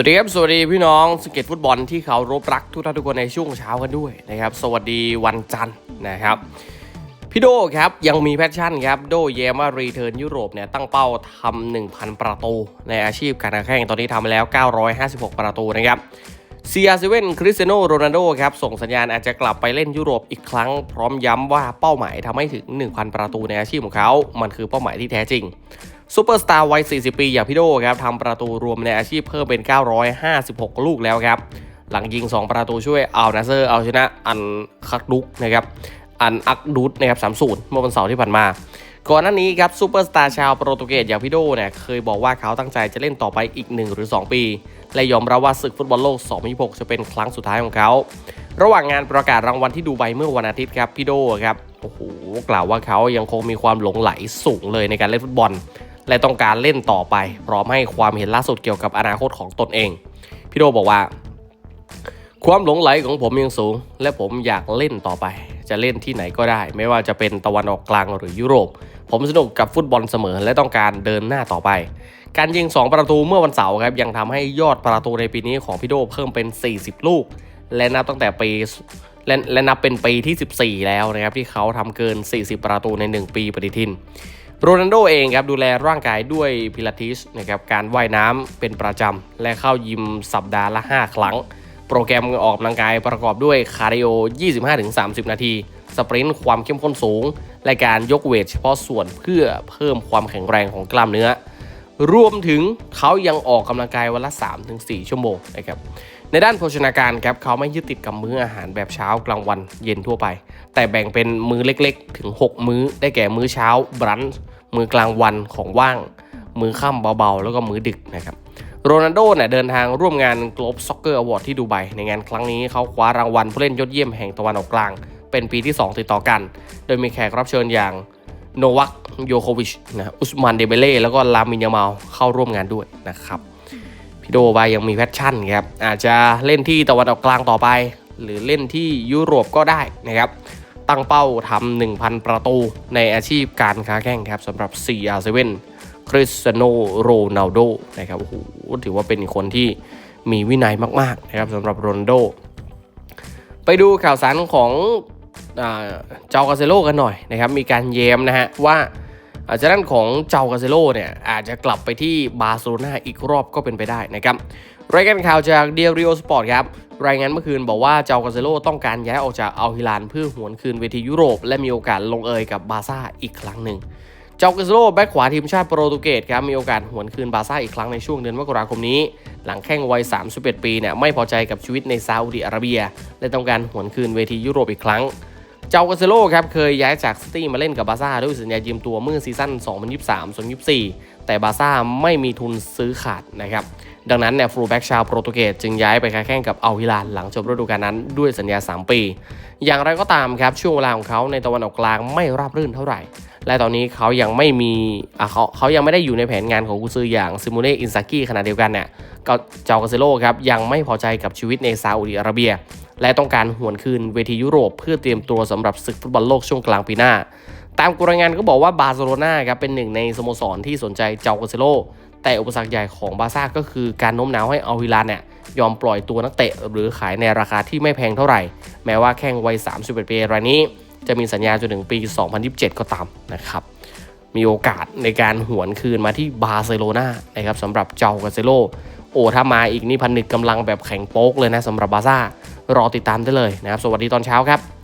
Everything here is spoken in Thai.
สวัสดีครับสวัสดีพี่น้องสเก็ตฟุตบอลที่เขารบรักทุกท่านทุกคนในช่วงเช้ากันด้วยนะครับ สวัสดีวันจันทร์นะครับ พี่โดครับยังมีแพชชั่นครับโดแย้มว่ารีเทิร์นยุโรปเนี่ยตั้งเป้าทำ1,000 ประตูในอาชีพการแข่งตอนนี้ทำมาแล้ว 956 ประตูนะครับเซียเซเว่นคริสเตียโนโรนัลโดครับส่งสัญญาณอาจจะกลับไปเล่นยุโรปอีกครั้ง พร้อมย้ำว่าเป้าหมายทำให้ถึง 1,000 ประตูในอาชีพของเขา มันคือเป้าหมายที่แท้จริง ซูเปอร์สตาร์วัย 40 ปีอย่างพี่โดครับทำประตูรวมในอาชีพเพิ่มเป็น 956 ลูกแล้วครับ หลังยิง 2 ประตูช่วยอัลนาเซอร์เอาชนะอันคักดุกนะครับอันอักดุดนะครับ3-0เมื่อวันเสาร์ที่ผ่านมา ก่อนหน้านี้ครับซูเปอร์สตาร์ชาวโปรตุเกสอย่างพี่โดเนี่ยเคยบอกว่าเขาตั้งใจจะเล่นต่อไปอีก 1 หรือ 2 ปี และยอมรับว่าศึกฟุตบอลโลก 2026 จะเป็นครั้งสุดท้ายของเขาระหว่างงานประกาศรางวัลที่ดูไบเมื่อวันอาทิตย์ครับพี่โดครับโอ้โหกล่าวว่าเขายังคงมีความหลงไหลสูงเลยในการเล่นฟุตบอล และต้องการเล่นต่อไป พร้อมให้ความเห็นล่าสุดเกี่ยวกับอนาคตของตนเอง พี่โดบอกว่า ความหลงไหลของผมยังสูง และผมอยากเล่นต่อไป จะเล่นที่ไหนก็ได้ ไม่ว่าจะเป็นตะวันออกกลางหรือยุโรป ผมสนุกกับฟุตบอลเสมอและต้องการเดินหน้าต่อไป การยิง 2 ประตูเมื่อวันเสาร์ครับยังทำให้ยอดประตูในปีนี้ของพี่โดเพิ่มเป็น 40 ลูก และนับตั้งแต่ปีและและนับเป็นปีที่ 14 แล้วนะครับที่เขาทำเกิน 40 ประตูใน 1 ปีปฏิทิน โรนัลโดเองครับดูแลร่างกายด้วยพิลาทิสนะครับการว่ายน้ำเป็นประจำ และเข้ายิมสัปดาห์ละ 5 ครั้ง โปรแกรมออกกำลังกายประกอบด้วยคาร์ดิโอ 25-30 นาที สปรินต์ความเข้มข้นสูง และการยกเวทเฉพาะส่วนเพื่อเพิ่มความแข็งแรงของกล้ามเนื้อ รวมถึงเขายังออกกำลังกายวันละ 3-4 ชั่วโมงนะครับในด้านโภชนาการครับเขาไม่ยึดติดกับมื้ออาหารแบบเช้ากลางวันเย็นทั่วไป แต่แบ่งเป็นมื้อเล็กๆ ถึง 6 มื้อได้แก่มื้อเช้าบรันช์ มือกลางวันของว่าง มือค่ำเบาๆ แล้วก็มือดึกนะครับโรนัลโดเนี่ยเดินทางร่วมงาน Globe Soccer Award ที่ดูไบในงานครั้งนี้เขาคว้ารางวัลผู้เล่นยอดเยี่ยมแห่งตะวันออกกลาง เป็นปีที่ 2 ติดต่อกัน โดยมีแขกรับเชิญอย่างโนวัคโยโควิชนะอุสมานเดเบเล่แล้วก็ลามินยามาลเข้าร่วมงานด้วยนะครับพี่โดบายยังมีแพชชั่นครับอาจจะเล่นที่ตะวันออกกลางต่อไป หรือเล่นที่ยุโรปก็ได้นะครับ ตั้งเป้าทำ1,000 ประตู ในอาชีพการค้าแข่งครับสำหรับ CR7 คริสเตียโนโรนัลโดนะครับโอ้โหถือว่าเป็นคนที่มีวินัยมาก ๆ นะครับสำหรับโรนโด ไปดูข่าวสารของอเจ้ากาเซโลกันหน่อยนะครับ มีการเยมนะฮะว่า อาจจะด้านของเจ้ากาเซโลเนี่ยอาจจะกลับไปที่บาร์เซโลนาอีกรอบก็เป็นไปได้นะครับรายการข่าวจากเดียริโอสปอร์ตครับรายงานเมื่อคืนบอกว่าเจ้ากาเซโลต้องการย้ายออกจากอัลฮิลานเพื่อหวนคืนเวทียุโรป และมีโอกาสลงเอยกับบาร์ซ่าอีกครั้งหนึ่งเจ้ากาเซโลแบ็คขวาทีมชาติโปรตุเกสครับมีโอกาสหวนคืนบาร์ซ่าอีกครั้งในช่วงเดือนมกราคมนี้ หลังแข้งวัย 31 ปีเนี่ยไม่พอใจกับชีวิตในซาอุดิอาระเบีย และต้องการหวนคืนเวทียุโรปอีกครั้ง เจ้ากาเซโลครับเคยย้ายจากซิตี้มาเล่นกับบาร์ซ่าด้วยสัญญายืมตัวเมื่อซีซั่น 2023-2024 แต่บาร์ซ่าไม่มีทุนซื้อขาดนะครับ ดังนั้นเนี่ยฟูลแบ็กชาวโปรตุเกสจึงย้ายไปค้าแข่งกับอัลฮิลาลหลังจบฤดูกาลนั้นด้วยสัญญา 3 ปี อย่างไรก็ตามครับ ช่วงเวลาของเขาในตะวันออกกลางไม่ราบรื่นเท่าไหร่ และตอนนี้เขายังไม่มีเขาเขายังไม่ได้อยู่ในแผนงานของกุซืออย่างซิมูเน่อินซากิขณะเดียวกันเนี่ยก็เจ้ากาเซโลครับยังไม่พอใจกับชีวิตในซาอุดิอาระเบีย และต้องการหวนคืนเวทียุโรปเพื่อเตรียมตัวสำหรับศึกฟุตบอลโลกช่วงกลางปีหน้า ตามรายงานก็บอกว่าบาร์เซโลนาครับเป็นหนึ่งในสโมสรที่สนใจเจ้ากาเซโลแต่อุปสรรคใหญ่ของบาร์ซ่าก็คือการโน้มน้าวให้อัลฮิลาลเนี่ยยอมปล่อยตัวนักเตะหรือขายในราคาที่ไม่แพงเท่าไหร่ แม้ว่าแข้งวัย 31 ปีรายนี้จะมีสัญญาจนถึงปี 2027 ก็ตามนะครับ มีโอกาสในการหวนคืนมาที่บาร์เซโลนานะครับสำหรับเจ้ากาเซโลโอ้ถ้ามาอีกนี่พันนึกกำลังแบบแข็งโป๊กเลยนะสำหรับบาร์ซ่า รอติดตามได้เลยนะครับ สวัสดีตอนเช้าครับ